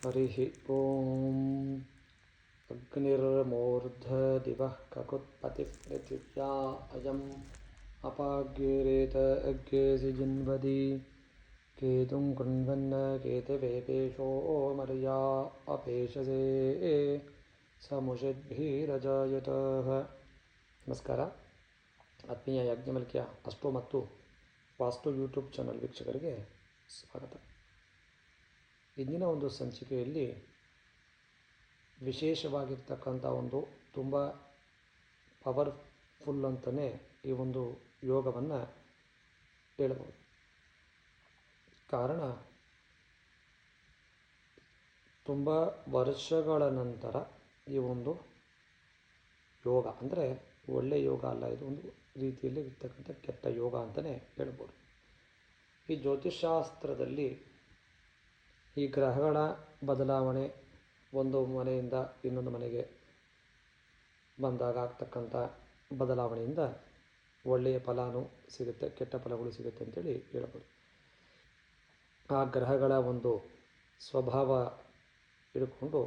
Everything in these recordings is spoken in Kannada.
हरिः ॐ अग्निर्मूर्धदिवः ककुत्पतिः पृथिव्या अयम् अपाग्येरेत अग्येसि जिन्वदि केतुं कृण्वन्न केतवेपेशो मर्या अपेशसे ಸಮುಷದ್ಭಿರಜಾಯತಃ ನಮಸ್ಕಾರ ಆತ್ಮೀಯ ಯಾಜ್ಞವಲ್ಕ್ಯ ಅಸ್ಟ್ರೋ ಮತ್ತು ವಾಸ್ತು ಯೂಟ್ಯೂಬ್ ಚಾನಲ್ ವೀಕ್ಷಕರಿಗೆ ಸ್ವಾಗತ ಇಂದಿನ ಒಂದು ಸಂಚಿಕೆಯಲ್ಲಿ ವಿಶೇಷವಾಗಿರ್ತಕ್ಕಂಥ ಒಂದು ತುಂಬ ಪವರ್ಫುಲ್ ಅಂತಲೇ ಈ ಒಂದು ಯೋಗವನ್ನು ಹೇಳಬಹುದು ಕಾರಣ ತುಂಬ ವರ್ಷಗಳ ನಂತರ ಈ ಒಂದು ಯೋಗ ಅಂದರೆ ಒಳ್ಳೆಯ ಯೋಗ ಅಲ್ಲ, ಇದು ಒಂದು ರೀತಿಯಲ್ಲಿ ಇರ್ತಕ್ಕಂಥ ಕೆಟ್ಟ ಯೋಗ ಅಂತಲೇ ಹೇಳ್ಬೋದು. ಈ ಜ್ಯೋತಿಷಾಸ್ತ್ರದಲ್ಲಿ ಈ ಗ್ರಹಗಳ ಬದಲಾವಣೆ ಒಂದು ಮನೆಯಿಂದ ಇನ್ನೊಂದು ಮನೆಗೆ ಬಂದಾಗ ಆಗ್ತಕ್ಕಂಥ ಬದಲಾವಣೆಯಿಂದ ಒಳ್ಳೆಯ ಫಲಾನು ಸಿಗುತ್ತೆ, ಕೆಟ್ಟ ಫಲಗಳು ಸಿಗುತ್ತೆ ಅಂತೇಳಿ ಹೇಳ್ಬೋದು. ಆ ಗ್ರಹಗಳ ಒಂದು ಸ್ವಭಾವ ಹಿಡ್ಕೊಂಡು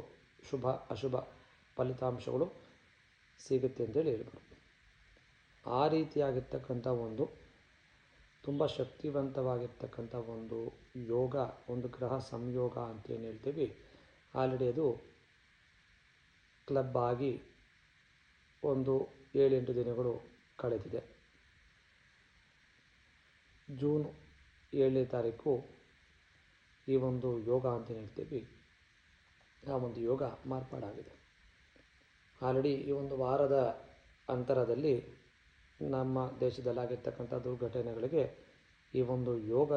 ಶುಭ, ಅಶುಭ ಫಲಿತಾಂಶಗಳು ಸಿಗುತ್ತೆ ಅಂತೇಳಿ ಹೇಳ್ಬೋದು. ಆ ರೀತಿಯಾಗಿರ್ತಕ್ಕಂಥ ಒಂದು ತುಂಬ ಶಕ್ತಿವಂತವಾಗಿರ್ತಕ್ಕಂಥ ಒಂದು ಯೋಗ, ಒಂದು ಗ್ರಹ ಸಂಯೋಗ ಅಂತೇನು ಹೇಳ್ತೀವಿ, ಆಲ್ರೆಡಿ ಅದು ಕ್ಲಬ್ ಆಗಿ ಒಂದು ಏಳೆಂಟು ದಿನಗಳು ಕಳೆದಿದೆ. ಜೂನ್ ಏಳನೇ ತಾರೀಕು ಈ ಒಂದು ಯೋಗ ಅಂತ ಹೇಳ್ತೀವಿ, ಆ ಒಂದು ಯೋಗ ಮಾರ್ಪಾಡಾಗಿದೆ. ಆಲ್ರೆಡಿ ಈ ಒಂದು ವಾರದ ಅಂತರದಲ್ಲಿ ನಮ್ಮ ದೇಶದಲ್ಲಾಗಿರ್ತಕ್ಕಂಥ ದುರ್ಘಟನೆಗಳಿಗೆ ಈ ಒಂದು ಯೋಗ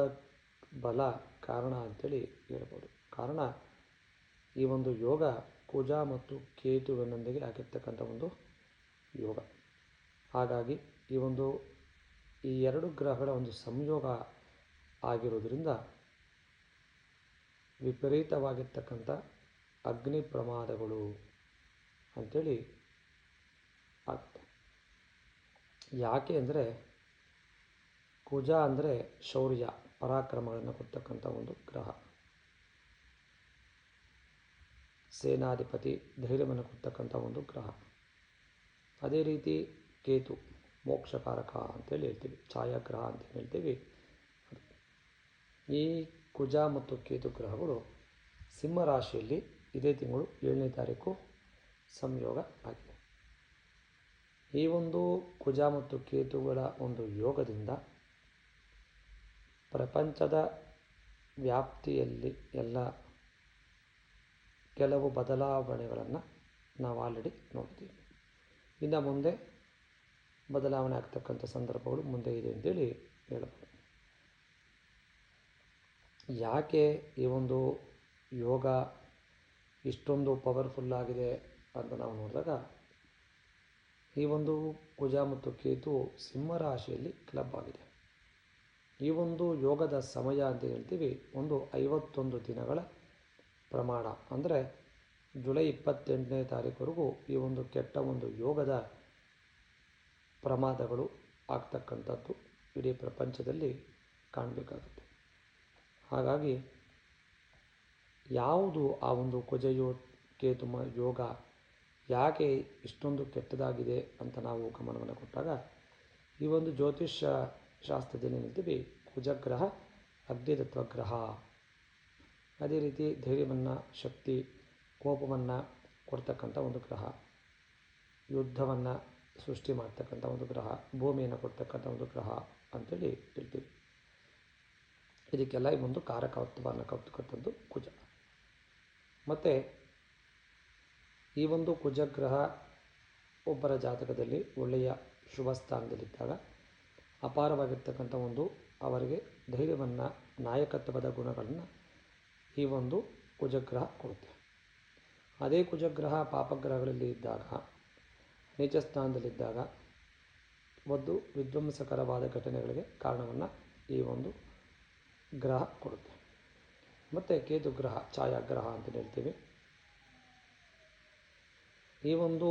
ಬಲ ಕಾರಣ ಅಂತೇಳಿ ಹೇಳ್ಬೋದು. ಕಾರಣ ಈ ಒಂದು ಯೋಗ ಕುಜ ಮತ್ತು ಕೇತುವಿನೊಂದಿಗೆ ಆಗಿರ್ತಕ್ಕಂಥ ಒಂದು ಯೋಗ. ಹಾಗಾಗಿ ಈ ಒಂದು, ಈ ಎರಡು ಗ್ರಹಗಳ ಒಂದು ಸಂಯೋಗ ಆಗಿರೋದ್ರಿಂದ ವಿಪರೀತವಾಗಿರ್ತಕ್ಕಂಥ ಅಗ್ನಿ ಪ್ರಮಾದಗಳು ಅಂಥೇಳಿ ಆಗುತ್ತೆ ಯಾಕೆ ಅಂದರೆ ಕುಜ ಅಂದರೆ ಶೌರ್ಯ, ಪರಾಕ್ರಮಗಳನ್ನು ಕೊಡ್ತಕ್ಕಂಥ ಒಂದು ಗ್ರಹ. ಸೇನಾಧಿಪತಿ ಧೈರ್ಯವನ್ನು ಕೊಡ್ತಕ್ಕಂಥ ಒಂದು ಗ್ರಹ. ಅದೇ ರೀತಿ ಕೇತು, ಮೋಕ್ಷಕಾರಕ ಅಂತೇಳಿ ಹೇಳ್ತೀವಿ, ಛಾಯಾಗ್ರಹ ಅಂತ ಹೇಳ್ತೀವಿ. ಈ ಕುಜ ಮತ್ತು ಕೇತು ಗ್ರಹಗಳು ಸಿಂಹರಾಶಿಯಲ್ಲಿ ಇದೇ ತಿಂಗಳು ಏಳನೇ ತಾರೀಕು ಸಂಯೋಗ ಆಗಿದೆ. ಈ ಒಂದು ಕುಜ ಮತ್ತು ಕೇತುಗಳ ಒಂದು ಯೋಗದಿಂದ ಪ್ರಪಂಚದ ವ್ಯಾಪ್ತಿಯಲ್ಲಿ ಎಲ್ಲ ಕೆಲವು ಬದಲಾವಣೆಗಳನ್ನು ನಾವು ಆಲ್ರೆಡಿ ನೋಡ್ತೀವಿ ಇನ್ನು ಮುಂದೆ ಬದಲಾವಣೆ ಆಗ್ತಕ್ಕಂಥ ಸಂದರ್ಭಗಳು ಮುಂದೆ ಇದೆ ಅಂತೇಳಿ ಹೇಳಬಹುದು ಯಾಕೆ ಈ ಒಂದು ಯೋಗ ಇಷ್ಟೊಂದು ಪವರ್ಫುಲ್ ಆಗಿದೆ ಅಂತ ನಾವು ನೋಡಿದಾಗ ಈ ಒಂದು ಕುಜ ಮತ್ತು ಕೇತು ಸಿಂಹ ರಾಶಿಯಲ್ಲಿ ಕ್ಲಬ್ ಆಗಿದೆ ಈ ಒಂದು ಯೋಗದ ಸಮಯ ಅಂತ ಹೇಳ್ತೀವಿ, ಒಂದು ಐವತ್ತೊಂದು ದಿನಗಳ ಪ್ರಮಾಣ. ಅಂದರೆ ಜುಲೈ ಇಪ್ಪತ್ತೆಂಟನೇ ತಾರೀಕುವರೆಗೂ ಈ ಒಂದು ಕೆಟ್ಟ ಒಂದು ಯೋಗದ ಪ್ರಮಾದಗಳು ಆಗ್ತಕ್ಕಂಥದ್ದು ಇಡೀ ಪ್ರಪಂಚದಲ್ಲಿ ಕಾಣಬೇಕಾಗುತ್ತೆ. ಹಾಗಾಗಿ ಯಾವುದು ಆ ಒಂದು ಕುಜಯೋ ಕೇತುಮ ಯೋಗ ಯಾಕೆ ಇಷ್ಟೊಂದು ಕೆಟ್ಟದಾಗಿದೆ ಅಂತ ನಾವು ಗಮನವನ್ನು ಕೊಟ್ಟಾಗ, ಈ ಒಂದು ಜ್ಯೋತಿಷ್ಯ ಶಾಸ್ತ್ರದಲ್ಲಿ ನಿಂತೀವಿ ಕುಜಗ್ರಹ ಅಗ್ನಿತತ್ವ ಗ್ರಹ ಅದೇ ರೀತಿ ಧೈರ್ಯವನ್ನು, ಶಕ್ತಿ, ಕೋಪವನ್ನು ಕೊಡ್ತಕ್ಕಂಥ ಒಂದು ಗ್ರಹ. ಯುದ್ಧವನ್ನು ಸೃಷ್ಟಿ ಮಾಡ್ತಕ್ಕಂಥ ಒಂದು ಗ್ರಹ, ಭೂಮಿಯನ್ನು ಕೊಡ್ತಕ್ಕಂಥ ಒಂದು ಗ್ರಹ ಅಂತೇಳಿ ಹೇಳ್ತೀವಿ. ಇದಕ್ಕೆಲ್ಲ ಈ ಒಂದು ಕಾರಕತ್ವವನ್ನು ಕೊಡ್ತಕ್ಕಂಥದ್ದು ಕುಜ. ಮತ್ತು ಈ ಒಂದು ಕುಜಗ್ರಹ ಒಬ್ಬರ ಜಾತಕದಲ್ಲಿ ಒಳ್ಳೆಯ ಶುಭ ಸ್ಥಾನದಲ್ಲಿದ್ದಾಗ ಅಪಾರವಾಗಿರ್ತಕ್ಕಂಥ ಒಂದು ಅವರಿಗೆ ಧೈರ್ಯವನ್ನು, ನಾಯಕತ್ವದ ಗುಣಗಳನ್ನು ಈ ಒಂದು ಕುಜಗ್ರಹ ಕೊಡುತ್ತೆ. ಅದೇ ಕುಜಗ್ರಹ ಪಾಪಗ್ರಹಗಳಲ್ಲಿ ಇದ್ದಾಗ, ನೀಚ ಸ್ಥಾನದಲ್ಲಿದ್ದಾಗ ಒಂದು ವಿಧ್ವಂಸಕರವಾದ ಘಟನೆಗಳಿಗೆ ಕಾರಣವನ್ನು ಈ ಒಂದು ಗ್ರಹ ಕೊಡುತ್ತೆ. ಮತ್ತು ಕೇತು ಗ್ರಹ ಛಾಯಾಗ್ರಹ ಅಂತ ಹೇಳ್ತೀವಿ. ಈ ಒಂದು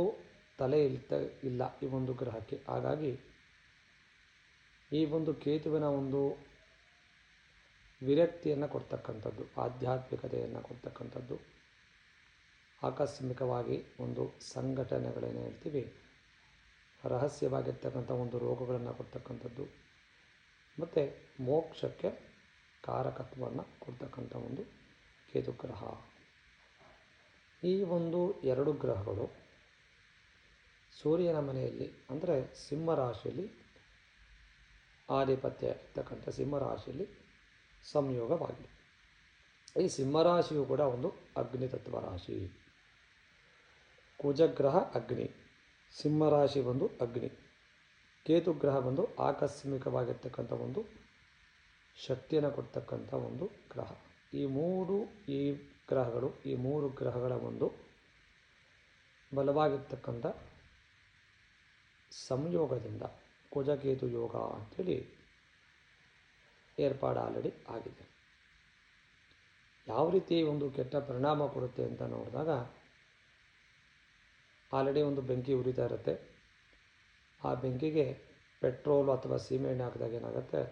ತಲೆ ಇಲ್ತ, ಇಲ್ಲ ಈ ಒಂದು ಗ್ರಹಕ್ಕೆ. ಹಾಗಾಗಿ ಈ ಒಂದು ಕೇತುವಿನ ಒಂದು ವಿರಕ್ತಿಯನ್ನು ಕೊಡ್ತಕ್ಕಂಥದ್ದು, ಆಧ್ಯಾತ್ಮಿಕತೆಯನ್ನು ಕೊಡ್ತಕ್ಕಂಥದ್ದು, ಆಕಸ್ಮಿಕವಾಗಿ ಒಂದು ಸಂಘಟನೆಗಳೇನು ಹೇಳ್ತೀವಿ, ರಹಸ್ಯವಾಗಿರ್ತಕ್ಕಂಥ ಒಂದು ರೋಗಗಳನ್ನು ಕೊಡ್ತಕ್ಕಂಥದ್ದು, ಮತ್ತು ಮೋಕ್ಷಕ್ಕೆ ಕಾರಕತ್ವವನ್ನು ಕೊಡ್ತಕ್ಕಂಥ ಒಂದು ಕೇತು ಗ್ರಹ ಈ ಒಂದು ಎರಡು ಗ್ರಹಗಳು ಸೂರ್ಯನ ಮನೆಯಲ್ಲಿ, ಅಂದರೆ ಸಿಂಹರಾಶಿಯಲ್ಲಿ ಆಧಿಪತ್ಯ ಇರ್ತಕ್ಕಂಥ ಸಿಂಹರಾಶಿಯಲ್ಲಿ ಸಂಯೋಗವಾಗಿದೆ. ಈ ಸಿಂಹರಾಶಿಯು ಕೂಡ ಒಂದು ಅಗ್ನಿ ತತ್ವ ರಾಶಿ ಕುಜಗ್ರಹ ಅಗ್ನಿ ಸಿಂಹರಾಶಿ ಬಂದು ಅಗ್ನಿ ಕೇತುಗ್ರಹ ಬಂದು ಆಕಸ್ಮಿಕವಾಗಿರ್ತಕ್ಕಂಥ ಒಂದು ಶಕ್ತಿಯನ್ನು ಕೊಡ್ತಕ್ಕಂಥ ಒಂದು ಗ್ರಹ. ಈ ಮೂರು ಈ ಗ್ರಹಗಳು, ಈ ಮೂರು ಗ್ರಹಗಳ ಒಂದು ಬಲವಾಗಿರ್ತಕ್ಕಂಥ ಸಂಯೋಗದಿಂದ ಕುಜಕೇತು ಯೋಗ ಅಂಥೇಳಿ ಏರ್ಪಾಡು ಆಲ್ರೆಡಿ ಆಗಿದೆ. ಯಾವ ರೀತಿ ಒಂದು ಕೆಟ್ಟ ಪರಿಣಾಮ ಕೊಡುತ್ತೆ ಅಂತ ನೋಡಿದಾಗ ಆಲ್ರೆಡಿ ಒಂದು ಬೆಂಕಿ ಉರಿತಾ ಇರುತ್ತೆ. ಆ ಬೆಂಕಿಗೆ ಪೆಟ್ರೋಲ್ ಅಥವಾ ಸೀಮೆಣ್ಣೆ ಹಾಕಿದಾಗ ಏನಾಗುತ್ತೆ?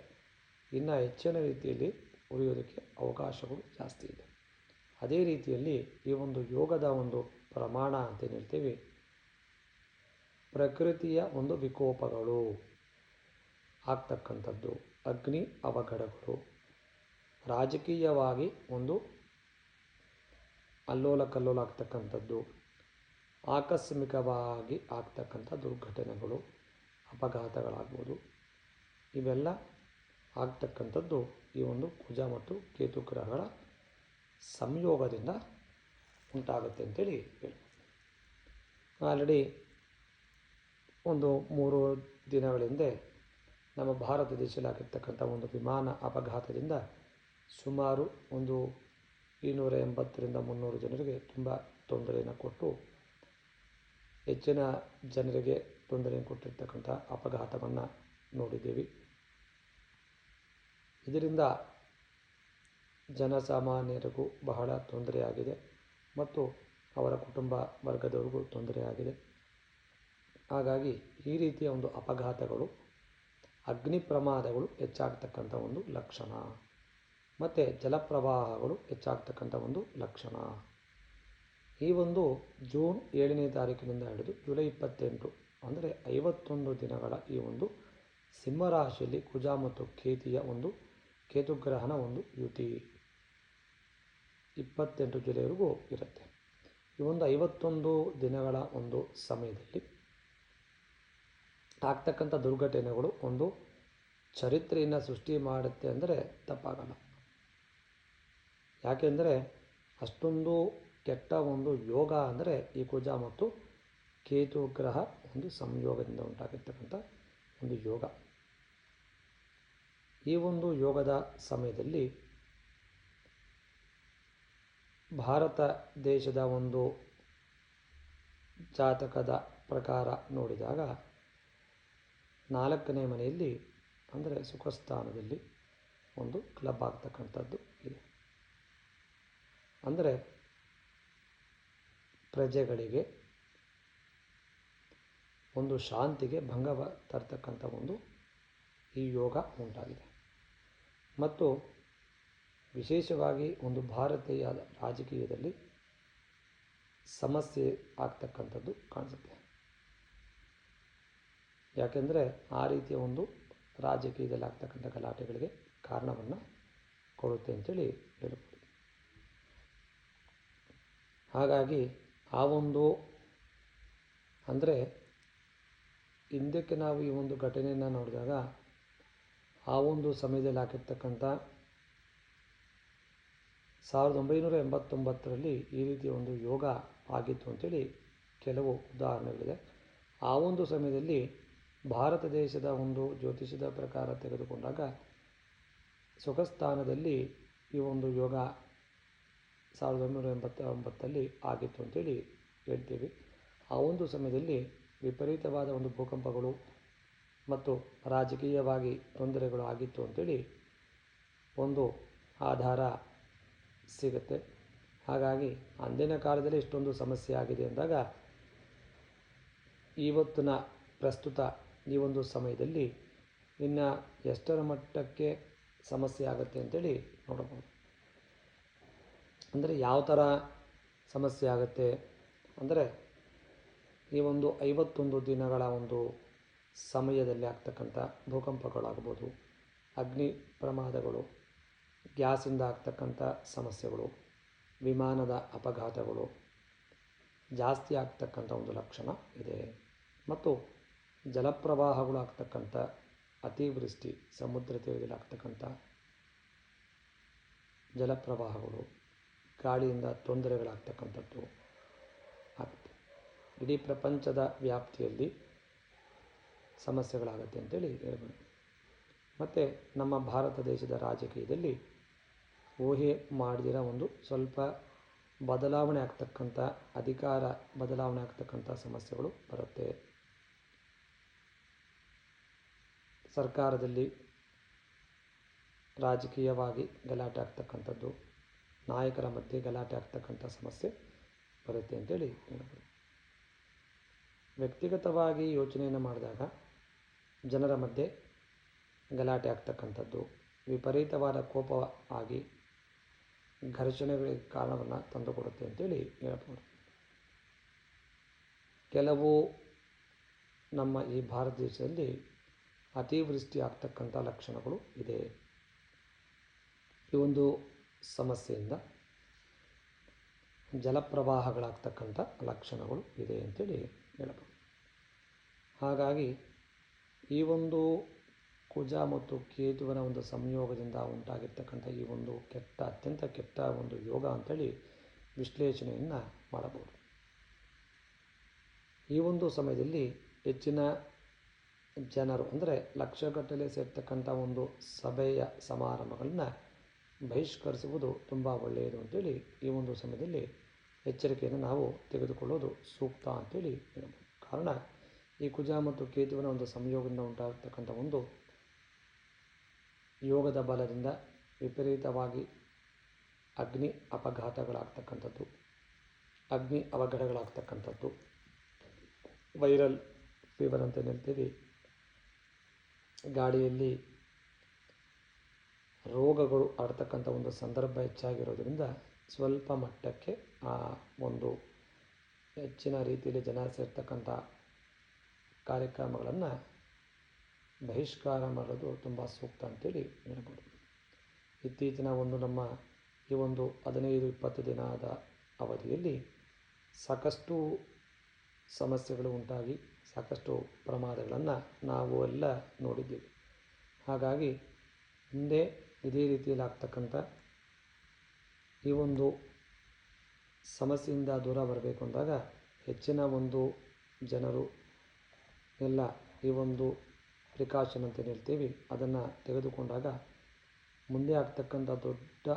ಇನ್ನು ಹೆಚ್ಚಿನ ರೀತಿಯಲ್ಲಿ ಉರಿಯೋದಕ್ಕೆ ಅವಕಾಶಗಳು ಜಾಸ್ತಿ ಇದೆ. ಅದೇ ರೀತಿಯಲ್ಲಿ ಈ ಒಂದು ಯೋಗದ ಒಂದು ಪ್ರಮಾಣ ಅಂತ ಹೇಳ್ತೀವಿ? ಪ್ರಕೃತಿಯ ಒಂದು ವಿಕೋಪಗಳು ಆಗ್ತಕ್ಕಂಥದ್ದು. ಅಗ್ನಿ ಅವಘಡಗಳು. ರಾಜಕೀಯವಾಗಿ ಒಂದು ಅಲ್ಲೋಲ ಕಲ್ಲೋಲ ಆಗ್ತಕ್ಕಂಥದ್ದು. ಆಕಸ್ಮಿಕವಾಗಿ ಆಗ್ತಕ್ಕಂಥ ದುರ್ಘಟನೆಗಳು, ಅಪಘಾತಗಳಾಗ್ಬೋದು. ಇವೆಲ್ಲ ಆಗ್ತಕ್ಕಂಥದ್ದು ಈ ಒಂದು ಕುಜ ಮತ್ತು ಕೇತು ಗ್ರಹಗಳ ಸಂಯೋಗದಿಂದ ಉಂಟಾಗುತ್ತೆ ಅಂತೇಳಿ ಹೇಳಿ ಆಲ್ರೆಡಿ ಒಂದು ಮೂರು ದಿನಗಳ ಹಿಂದೆ ನಮ್ಮ ಭಾರತ ದೇಶದಲ್ಲಿ ಆಗಿರ್ತಕ್ಕಂಥ ಒಂದು ವಿಮಾನ ಅಪಘಾತದಿಂದ ಸುಮಾರು ಒಂದು ಇನ್ನೂರ ಎಂಬತ್ತರಿಂದ ಮುನ್ನೂರು ಜನರಿಗೆ ತುಂಬ ತೊಂದರೆಯನ್ನು ಕೊಟ್ಟು ಹೆಚ್ಚಿನ ಜನರಿಗೆ ತೊಂದರೆಯನ್ನು ಕೊಟ್ಟಿರ್ತಕ್ಕಂಥ ಅಪಘಾತವನ್ನು ನೋಡಿದ್ದೀವಿ. ಇದರಿಂದ ಜನಸಾಮಾನ್ಯರಿಗೂ ಬಹಳ ತೊಂದರೆಯಾಗಿದೆ ಮತ್ತು ಅವರ ಕುಟುಂಬ ವರ್ಗದವರಿಗೂ ತೊಂದರೆಯಾಗಿದೆ. ಹಾಗಾಗಿ ಈ ರೀತಿಯ ಒಂದು ಅಪಘಾತಗಳು, ಅಗ್ನಿ ಪ್ರಮಾದಗಳು ಹೆಚ್ಚಾಗ್ತಕ್ಕಂಥ ಒಂದು ಲಕ್ಷಣ. ಮತ್ತು ಜಲಪ್ರವಾಹಗಳು ಹೆಚ್ಚಾಗ್ತಕ್ಕಂಥ ಒಂದು ಲಕ್ಷಣ. ಈ ಒಂದು ಜೂನ್ ಏಳನೇ ತಾರೀಕಿನಿಂದ ಹಿಡಿದು ಜುಲೈ ಇಪ್ಪತ್ತೆಂಟು ಅಂದರೆ ಐವತ್ತೊಂದು ದಿನಗಳ ಈ ಒಂದು ಸಿಂಹರಾಶಿಯಲ್ಲಿ ಕುಜ ಮತ್ತು ಕೇತಿಯ ಒಂದು ಕೇತುಗ್ರಹಣ ಒಂದು ಯುತಿ. ಇಪ್ಪತ್ತೆಂಟು ಜುಲೈವರೆಗೂ ಇರುತ್ತೆ. ಈ ಒಂದು ಐವತ್ತೊಂದು ದಿನಗಳ ಒಂದು ಸಮಯದಲ್ಲಿ ಆಗ್ತಕ್ಕಂಥ ದುರ್ಘಟನೆಗಳು ಒಂದು ಚರಿತ್ರೆಯನ್ನು ಸೃಷ್ಟಿ ಮಾಡುತ್ತೆ ಅಂದರೆ ತಪ್ಪಾಗಲ್ಲ. ಯಾಕೆಂದರೆ ಅಷ್ಟೊಂದು ಕೆಟ್ಟ ಒಂದು ಯೋಗ ಅಂದರೆ ಈ ಕುಜ ಮತ್ತು ಕೇತು ಗ್ರಹ ಒಂದು ಸಂಯೋಗದಿಂದ ಉಂಟಾಗಿರ್ತಕ್ಕಂಥ ಒಂದು ಯೋಗ. ಈ ಒಂದು ಯೋಗದ ಸಮಯದಲ್ಲಿ ಭಾರತ ದೇಶದ ಒಂದು ಜಾತಕದ ಪ್ರಕಾರ ನೋಡಿದಾಗ ನಾಲ್ಕನೇ ಮನೆಯಲ್ಲಿ, ಅಂದರೆ ಸುಖಸ್ಥಾನದಲ್ಲಿ ಒಂದು ಕ್ಲಬ್ ಆಗ್ತಕ್ಕಂಥದ್ದು ಇದೆ. ಅಂದರೆ ಪ್ರಜೆಗಳಿಗೆ ಒಂದು ಶಾಂತಿಗೆ ಭಂಗವ ತರ್ತಕ್ಕಂಥ ಒಂದು ಈ ಯೋಗ ಉಂಟಾಗಿದೆ. ಮತ್ತು ವಿಶೇಷವಾಗಿ ಒಂದು ಭಾರತೀಯ ರಾಜಕೀಯದಲ್ಲಿ ಸಮಸ್ಯೆ ಆಗ್ತಕ್ಕಂಥದ್ದು ಕಾಣಿಸುತ್ತೆ. ಯಾಕೆಂದರೆ ಆ ರೀತಿಯ ಒಂದು ರಾಜಕೀಯದಲ್ಲಿ ಆಗ್ತಕ್ಕಂಥ ಗಲಾಟೆಗಳಿಗೆ ಕಾರಣವನ್ನು ಕೊಡುತ್ತೆ ಅಂತೇಳಿ ಹೇಳ್ಬೋದು. ಹಾಗಾಗಿ ಆ ಒಂದು ಅಂದರೆ ಹಿಂದಕ್ಕೆ ನಾವು ಈ ಒಂದು ಘಟನೆಯನ್ನು ನೋಡಿದಾಗ ಆ ಒಂದು ಸಮಯದಲ್ಲಿ ಆಗಿರ್ತಕ್ಕಂಥ ಸಾವಿರದ ಒಂಬೈನೂರ ಎಂಬತ್ತೊಂಬತ್ತರಲ್ಲಿ ಈ ರೀತಿಯ ಒಂದು ಯೋಗ ಆಗಿತ್ತು ಅಂಥೇಳಿ ಕೆಲವು ಉದಾಹರಣೆಗಳಿದೆ. ಆ ಒಂದು ಸಮಯದಲ್ಲಿ ಭಾರತ ದೇಶದ ಒಂದು ಜ್ಯೋತಿಷದ ಪ್ರಕಾರ ತೆಗೆದುಕೊಂಡಾಗ ಸುಖಸ್ಥಾನದಲ್ಲಿ ಈ ಒಂದು ಯೋಗ ಸಾವಿರದ ಒಂಬೈನೂರ ಎಂಬತ್ತ ಒಂಬತ್ತಲ್ಲಿ ಆಗಿತ್ತು ಅಂತೇಳಿ ಹೇಳ್ತೀವಿ. ಆ ಒಂದು ಸಮಯದಲ್ಲಿ ವಿಪರೀತವಾದ ಒಂದು ಭೂಕಂಪಗಳು ಮತ್ತು ರಾಜಕೀಯವಾಗಿ ತೊಂದರೆಗಳು ಆಗಿತ್ತು ಅಂತೇಳಿ ಒಂದು ಆಧಾರ ಸಿಗುತ್ತೆ. ಹಾಗಾಗಿ ಅಂದಿನ ಕಾಲದಲ್ಲಿ ಇಷ್ಟೊಂದು ಸಮಸ್ಯೆ ಆಗಿದೆ ಅಂದಾಗ ಇವತ್ತಿನ ಪ್ರಸ್ತುತ ಈ ಒಂದು ಸಮಯದಲ್ಲಿ ಇನ್ನು ಎಷ್ಟರ ಮಟ್ಟಕ್ಕೆ ಸಮಸ್ಯೆ ಆಗುತ್ತೆ ಅಂತೇಳಿ ನೋಡಬಹುದು. ಅಂದರೆ ಯಾವ ಥರ ಸಮಸ್ಯೆ ಆಗುತ್ತೆ? ಅಂದರೆ ಈ ಒಂದು ಐವತ್ತೊಂದು ದಿನಗಳ ಒಂದು ಸಮಯದಲ್ಲಿ ಆಗ್ತಕ್ಕಂಥ ಭೂಕಂಪಗಳಾಗ್ಬೋದು, ಅಗ್ನಿ ಪ್ರಮಾದಗಳು ಗ್ಯಾಸಿಂದ ಆಗ್ತಕ್ಕಂಥ ಸಮಸ್ಯೆಗಳು, ವಿಮಾನದ ಅಪಘಾತಗಳು, ಜಾಸ್ತಿ ಆಗ್ತಕ್ಕಂಥ ಒಂದು ಲಕ್ಷಣ ಇದೆ. ಮತ್ತು ಜಲಪ್ರವಾಹಗಳು ಆಗ್ತಕ್ಕಂಥ, ಅತಿವೃಷ್ಟಿ, ಸಮುದ್ರ ತೀರದಲ್ಲಿ ಆಗ್ತಕ್ಕಂಥ ಜಲಪ್ರವಾಹಗಳು, ಗಾಳಿಯಿಂದ ತೊಂದರೆಗಳಾಗ್ತಕ್ಕಂಥದ್ದು ಆಗುತ್ತೆ. ಇಡೀ ಪ್ರಪಂಚದ ವ್ಯಾಪ್ತಿಯಲ್ಲಿ ಸಮಸ್ಯೆಗಳಾಗುತ್ತೆ ಅಂತೇಳಿ ಹೇಳ್ಬೋದು. ಮತ್ತು ನಮ್ಮ ಭಾರತ ದೇಶದ ರಾಜಕೀಯದಲ್ಲಿ ಊಹೆ ಮಾಡಿದ ಒಂದು ಸ್ವಲ್ಪ ಬದಲಾವಣೆ ಆಗ್ತಕ್ಕಂಥ, ಅಧಿಕಾರ ಬದಲಾವಣೆ ಆಗ್ತಕ್ಕಂಥ ಸಮಸ್ಯೆಗಳು ಬರುತ್ತೆ. ಸರ್ಕಾರದಲ್ಲಿ ರಾಜಕೀಯವಾಗಿ ಗಲಾಟೆ ಆಗ್ತಕ್ಕಂಥದ್ದು, ನಾಯಕರ ಮಧ್ಯೆ ಗಲಾಟೆ ಆಗ್ತಕ್ಕಂಥ ಸಮಸ್ಯೆ ಬರುತ್ತೆ ಅಂತೇಳಿ ಹೇಳ್ಬೋದು ವ್ಯಕ್ತಿಗತವಾಗಿ ಯೋಚನೆಯನ್ನು ಮಾಡಿದಾಗ ಜನರ ಮಧ್ಯೆ ಗಲಾಟೆ ಆಗ್ತಕ್ಕಂಥದ್ದು, ವಿಪರೀತವಾದ ಕೋಪ ಆಗಿ ಘರ್ಷಣೆಗಳಿಗೆ ಕಾರಣವನ್ನು ತಂದುಕೊಡುತ್ತೆ ಅಂತೇಳಿ ಹೇಳ್ಬೋದು ಕೆಲವು ನಮ್ಮ ಈ ಭಾರತ ದೇಶದಲ್ಲಿ ಅತಿವೃಷ್ಟಿ ಆಗ್ತಕ್ಕಂಥ ಲಕ್ಷಣಗಳು ಇದೆ. ಈ ಒಂದು ಸಮಸ್ಯೆಯಿಂದ ಜಲಪ್ರವಾಹಗಳಾಗ್ತಕ್ಕಂಥ ಲಕ್ಷಣಗಳು ಇದೆ ಅಂತೇಳಿ ಹೇಳಬಹುದು. ಹಾಗಾಗಿ ಈ ಒಂದು ಕುಜ ಮತ್ತು ಕೇತುವಿನ ಒಂದು ಸಂಯೋಗದಿಂದ ಉಂಟಾಗಿರ್ತಕ್ಕಂಥ ಈ ಒಂದು ಕೆಟ್ಟ, ಅತ್ಯಂತ ಕೆಟ್ಟ ಒಂದು ಯೋಗ ಅಂತೇಳಿ ವಿಶ್ಲೇಷಣೆಯನ್ನು ಮಾಡಬಹುದು. ಈ ಒಂದು ಸಮಯದಲ್ಲಿ ಹೆಚ್ಚಿನ ಜನರು ಅಂದರೆ ಲಕ್ಷಗಟ್ಟಲೆ ಸೇರ್ತಕ್ಕಂಥ ಒಂದು ಸಭೆಯ ಸಮಾರಂಭಗಳನ್ನ ಬಹಿಷ್ಕರಿಸುವುದು ತುಂಬ ಒಳ್ಳೆಯದು ಅಂತೇಳಿ ಈ ಒಂದು ಸಮಯದಲ್ಲಿ ಎಚ್ಚರಿಕೆಯನ್ನು ನಾವು ತೆಗೆದುಕೊಳ್ಳೋದು ಸೂಕ್ತ ಅಂತೇಳಿ ಹೇಳಬಹುದು. ಕಾರಣ ಈ ಕುಜ ಮತ್ತು ಕೇತುವಿನ ಒಂದು ಸಂಯೋಗದಿಂದ ಉಂಟಾಗತಕ್ಕಂಥ ಒಂದು ಯೋಗದ ಬಲದಿಂದ ವಿಪರೀತವಾಗಿ ಅಗ್ನಿ ಅಪಘಾತಗಳಾಗ್ತಕ್ಕಂಥದ್ದು, ಅಗ್ನಿ ಅವಘಡಗಳಾಗ್ತಕ್ಕಂಥದ್ದು. ವೈರಲ್ ಫೀವರ್ ಅಂತ ಹೇಳ್ತೀವಿ. ಗಾಡಿಯಲ್ಲಿ ರೋಗಗಳು ಆಡ್ತಕ್ಕಂಥ ಒಂದು ಸಂದರ್ಭ ಹೆಚ್ಚಾಗಿರೋದ್ರಿಂದ ಸ್ವಲ್ಪ ಮಟ್ಟಕ್ಕೆ ಆ ಒಂದು ಹೆಚ್ಚಿನ ರೀತಿಯಲ್ಲಿ ಜನ ಸೇರ್ತಕ್ಕಂಥ ಕಾರ್ಯಕ್ರಮಗಳನ್ನು ಬಹಿಷ್ಕಾರ ಮಾಡೋದು ತುಂಬ ಸೂಕ್ತ ಅಂತೇಳಿ ಹೇಳ್ಬೋದು. ಇತ್ತೀಚಿನ ಒಂದು ನಮ್ಮ ಈ ಒಂದು ಹದಿನೈದು, ಇಪ್ಪತ್ತು ದಿನದ ಅವಧಿಯಲ್ಲಿ ಸಾಕಷ್ಟು ಸಮಸ್ಯೆಗಳು ಉಂಟಾಗಿ ಸಾಕಷ್ಟು ಪ್ರಮಾದಗಳನ್ನು ನಾವು ಎಲ್ಲ ನೋಡಿದ್ದೀವಿ. ಹಾಗಾಗಿ ಹಿಂದೆ ಇದೇ ರೀತಿಯಲ್ಲಿ ಆಗ್ತಕ್ಕಂಥ ಈ ಒಂದು ಸಮಸ್ಯೆಯಿಂದ ದೂರ ಬರಬೇಕು ಅಂದಾಗ ಹೆಚ್ಚಿನ ಒಂದು ಜನರು ಎಲ್ಲ ಈ ಒಂದು ಪ್ರಿಕಾಷನ್ ಅಂತ ಹೇಳ್ತೀವಿ, ಅದನ್ನು ತೆಗೆದುಕೊಂಡಾಗ ಮುಂದೆ ಆಗ್ತಕ್ಕಂಥ ದೊಡ್ಡ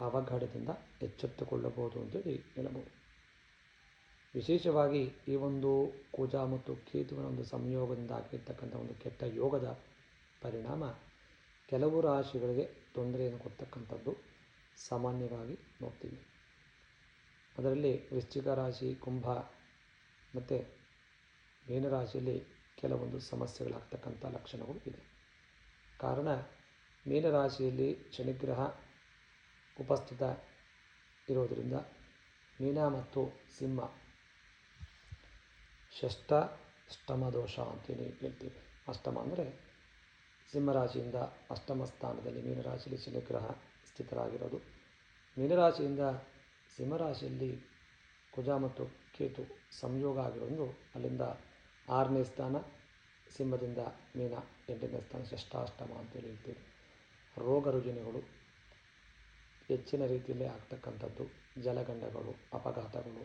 ಅವಘಡದಿಂದ ಎಚ್ಚೆತ್ತುಕೊಳ್ಳಬಹುದು ಅಂತೇಳಿ ಹೇಳಬಹುದು. ವಿಶೇಷವಾಗಿ ಈ ಒಂದು ಕುಜ ಮತ್ತು ಕೇತುವಿನ ಒಂದು ಸಂಯೋಗದಿಂದ ಆಗಿರ್ತಕ್ಕಂಥ ಒಂದು ಕೆಟ್ಟ ಯೋಗದ ಪರಿಣಾಮ ಕೆಲವು ರಾಶಿಗಳಿಗೆ ತೊಂದರೆಯನ್ನು ಕೊಡ್ತಕ್ಕಂಥದ್ದು ಸಾಮಾನ್ಯವಾಗಿ ನೋಡ್ತೀವಿ. ಅದರಲ್ಲಿ ವೃಶ್ಚಿಕ ರಾಶಿ, ಕುಂಭ ಮತ್ತು ಮೀನರಾಶಿಯಲ್ಲಿ ಕೆಲವೊಂದು ಸಮಸ್ಯೆಗಳಾಗ್ತಕ್ಕಂಥ ಲಕ್ಷಣಗಳು ಇದೆ. ಕಾರಣ, ಮೀನರಾಶಿಯಲ್ಲಿ ಶನಿಗ್ರಹ ಉಪಸ್ಥಿತ ಇರೋದರಿಂದ ಮೀನ ಮತ್ತು ಸಿಂಹ ಷಷ್ಠ ಅಷ್ಟಮ ದೋಷ ಅಂತೇಳಿ ಹೇಳ್ತೀವಿ. ಅಷ್ಟಮ ಅಂದರೆ ಸಿಂಹರಾಶಿಯಿಂದ ಅಷ್ಟಮ ಸ್ಥಾನದಲ್ಲಿ ಮೀನರಾಶಿಯಲ್ಲಿ ಶನಿಗ್ರಹ ಸ್ಥಿತರಾಗಿರೋದು. ಮೀನರಾಶಿಯಿಂದ ಸಿಂಹರಾಶಿಯಲ್ಲಿ ಕುಜ ಮತ್ತು ಕೇತು ಸಂಯೋಗ ಆಗಿರೋದು ಅಲ್ಲಿಂದ ಆರನೇ ಸ್ಥಾನ, ಸಿಂಹದಿಂದ ಮೀನ, ಎಂಟನೇ ಸ್ಥಾನ, ಷಷ್ಠಾಷ್ಟಮ ಅಂತೇಳಿ ಹೇಳ್ತೀವಿ. ರೋಗ ರುಜಿನಗಳು ಹೆಚ್ಚಿನ ರೀತಿಯಲ್ಲಿ ಆಗ್ತಕ್ಕಂಥದ್ದು ಜಲಗಂಡಗಳು ಅಪಘಾತಗಳು,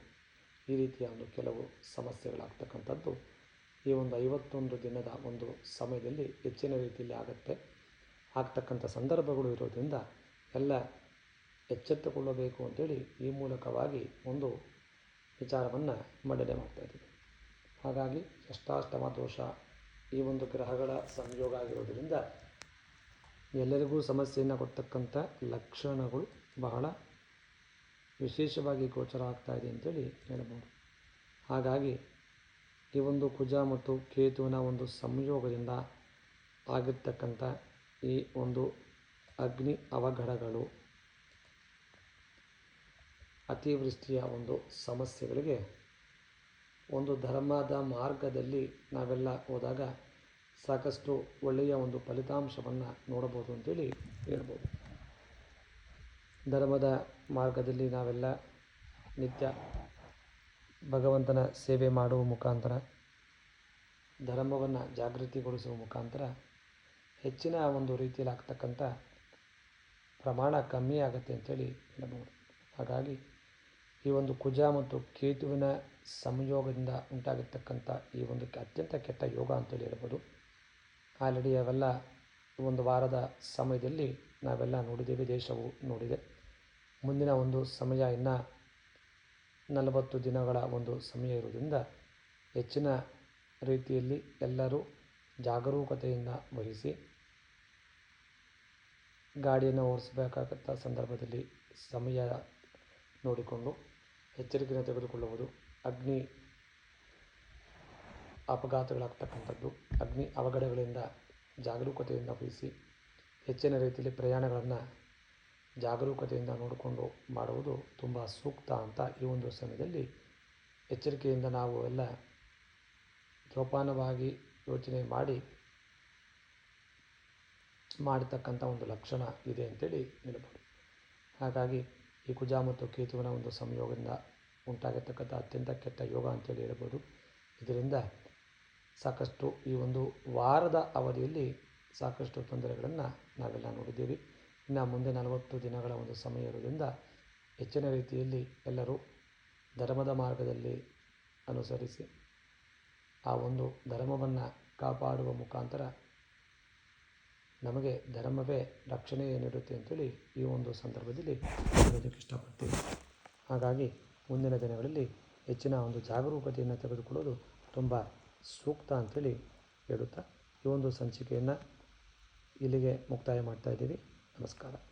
ಈ ರೀತಿಯ ಒಂದು ಕೆಲವು ಸಮಸ್ಯೆಗಳಾಗ್ತಕ್ಕಂಥದ್ದು ಈ ಒಂದು ಐವತ್ತೊಂದು ದಿನದ ಒಂದು ಸಮಯದಲ್ಲಿ ಹೆಚ್ಚಿನ ರೀತಿಯಲ್ಲಿ ಆಗುತ್ತೆ. ಆಗ್ತಕ್ಕಂಥ ಸಂದರ್ಭಗಳು ಇರೋದ್ರಿಂದ ಎಲ್ಲ ಎಚ್ಚೆತ್ತುಕೊಳ್ಳಬೇಕು ಅಂತೇಳಿ ಈ ಮೂಲಕವಾಗಿ ಒಂದು ವಿಚಾರವನ್ನು ಮಂಡನೆ ಮಾಡ್ತಾಯಿದ್ದೀವಿ ಹಾಗಾಗಿ ಅಷ್ಟಾಷ್ಟಮ ದೋಷ ಈ ಒಂದು ಗ್ರಹಗಳ ಸಂಯೋಗ ಆಗಿರೋದರಿಂದ ಎಲ್ಲರಿಗೂ ಸಮಸ್ಯೆಯನ್ನು ಕೊಡ್ತಕ್ಕಂಥ ಲಕ್ಷಣಗಳು ಬಹಳ ವಿಶೇಷವಾಗಿ ಗೋಚರ ಆಗ್ತಾ ಇದೆ ಅಂತೇಳಿ ಹೇಳ್ಬೋದು ಹಾಗಾಗಿ ಈ ಒಂದು ಕುಜ ಮತ್ತು ಕೇತುವಿನ ಒಂದು ಸಂಯೋಗದಿಂದ ಆಗಿರ್ತಕ್ಕಂಥ ಈ ಒಂದು ಅಗ್ನಿ ಅವಘಡಗಳು ಅತಿವೃಷ್ಟಿಯ ಒಂದು ಸಮಸ್ಯೆಗಳಿಗೆ ಒಂದು ಧರ್ಮದ ಮಾರ್ಗದಲ್ಲಿ ನಾವೆಲ್ಲ ಹೋದಾಗ ಸಾಕಷ್ಟು ಒಳ್ಳೆಯ ಒಂದು ಫಲಿತಾಂಶವನ್ನು ನೋಡಬಹುದು ಅಂತೇಳಿ ಹೇಳ್ಬೋದು. ಧರ್ಮದ ಮಾರ್ಗದಲ್ಲಿ ನಾವೆಲ್ಲ ನಿತ್ಯ ಭಗವಂತನ ಸೇವೆ ಮಾಡುವ ಮುಖಾಂತರ, ಧರ್ಮವನ್ನು ಜಾಗೃತಿಗೊಳಿಸುವ ಮುಖಾಂತರ ಹೆಚ್ಚಿನ ಒಂದು ರೀತಿಯಲ್ಲಿ ಆಗ್ತಕ್ಕಂಥ ಪ್ರಮಾಣ ಕಮ್ಮಿ ಆಗುತ್ತೆ ಅಂತೇಳಿ ಹೇಳಬಹುದು. ಹಾಗಾಗಿ ಈ ಒಂದು ಕುಜ ಮತ್ತು ಕೇತುವಿನ ಸಂಯೋಗದಿಂದ ಉಂಟಾಗಿರ್ತಕ್ಕಂಥ ಈ ಒಂದು ಅತ್ಯಂತ ಕೆಟ್ಟ ಯೋಗ ಅಂತೇಳಿ ಹೇಳ್ಬೋದು. ಆಲ್ರೆಡಿ ಅವೆಲ್ಲ ಒಂದು ವಾರದ ಸಮಯದಲ್ಲಿ ನಾವೆಲ್ಲ ನೋಡಿದ್ದೇವೆ, ದೇಶವು ನೋಡಿದೆ. ಮುಂದಿನ ಒಂದು ಸಮಯ ಇನ್ನು ನಲವತ್ತು ದಿನಗಳ ಒಂದು ಸಮಯ ಇರುವುದರಿಂದ ಹೆಚ್ಚಿನ ರೀತಿಯಲ್ಲಿ ಎಲ್ಲರೂ ಜಾಗರೂಕತೆಯಿಂದ ವಹಿಸಿ ಗಾಡಿಯನ್ನು ಓಡಿಸಬೇಕಾಗತ್ತ ಸಂದರ್ಭದಲ್ಲಿ ಸಮಯ ನೋಡಿಕೊಂಡು ಎಚ್ಚರಿಕೆಯನ್ನು ತೆಗೆದುಕೊಳ್ಳುವುದು ಅಗ್ನಿ ಅಪಘಾತಗಳಾಗ್ತಕ್ಕಂಥದ್ದು. ಅಗ್ನಿ ಅವಘಡಗಳಿಂದ ಜಾಗರೂಕತೆಯಿಂದ ವಹಿಸಿ ಹೆಚ್ಚಿನ ರೀತಿಯಲ್ಲಿ ಪ್ರಯಾಣಗಳನ್ನು ಜಾಗರೂಕತೆಯಿಂದ ನೋಡಿಕೊಂಡು ಮಾಡುವುದು ತುಂಬ ಸೂಕ್ತ ಅಂತ ಈ ಒಂದು ಸಮಯದಲ್ಲಿ ಎಚ್ಚರಿಕೆಯಿಂದ ನಾವು ಎಲ್ಲ ಜೋಪಾನವಾಗಿ ಯೋಚನೆ ಮಾಡಿ ಮಾಡತಕ್ಕಂಥ ಒಂದು ಲಕ್ಷಣ ಇದೆ ಅಂತೇಳಿ ಹೇಳ್ಬೋದು ಹಾಗಾಗಿ ಈ ಕುಜ ಮತ್ತು ಕೇತುವಿನ ಒಂದು ಸಂಯೋಗದಿಂದ ಉಂಟಾಗಿರ್ತಕ್ಕಂಥ ಅತ್ಯಂತ ಕೆಟ್ಟ ಯೋಗ ಅಂತೇಳಿ ಹೇಳ್ಬೋದು. ಇದರಿಂದ ಸಾಕಷ್ಟು ಈ ಒಂದು ವಾರದ ಅವಧಿಯಲ್ಲಿ ಸಾಕಷ್ಟು ತೊಂದರೆಗಳನ್ನು ನಾವೆಲ್ಲ ನೋಡಿದ್ದೀವಿ. ಇನ್ನು ಮುಂದೆ ನಲವತ್ತು ದಿನಗಳ ಒಂದು ಸಮಯ ಇರೋದ್ರಿಂದ ಹೆಚ್ಚಿನ ರೀತಿಯಲ್ಲಿ ಎಲ್ಲರೂ ಧರ್ಮದ ಮಾರ್ಗದಲ್ಲಿ ಅನುಸರಿಸಿ ಆ ಒಂದು ಧರ್ಮವನ್ನು ಕಾಪಾಡುವ ಮುಖಾಂತರ ನಮಗೆ ಧರ್ಮವೇ ರಕ್ಷಣೆ ನೀಡುತ್ತೆ ಅಂತೇಳಿ ಈ ಒಂದು ಸಂದರ್ಭದಲ್ಲಿ ಹೇಳೋದಕ್ಕೆ ಇಷ್ಟಪಡ್ತೀವಿ ಹಾಗಾಗಿ ಮುಂದಿನ ದಿನಗಳಲ್ಲಿ ಹೆಚ್ಚಿನ ಒಂದು ಜಾಗರೂಕತೆಯನ್ನು ತೆಗೆದುಕೊಳ್ಳೋದು ತುಂಬ ಸೂಕ್ತ ಅಂಥೇಳಿ ಹೇಳುತ್ತಾ ಈ ಒಂದು ಸಂಚಿಕೆಯನ್ನು ಇಲ್ಲಿಗೆ ಮುಕ್ತಾಯ ಮಾಡ್ತಾ ಇದ್ದೀವಿ. ನಮಸ್ಕಾರ.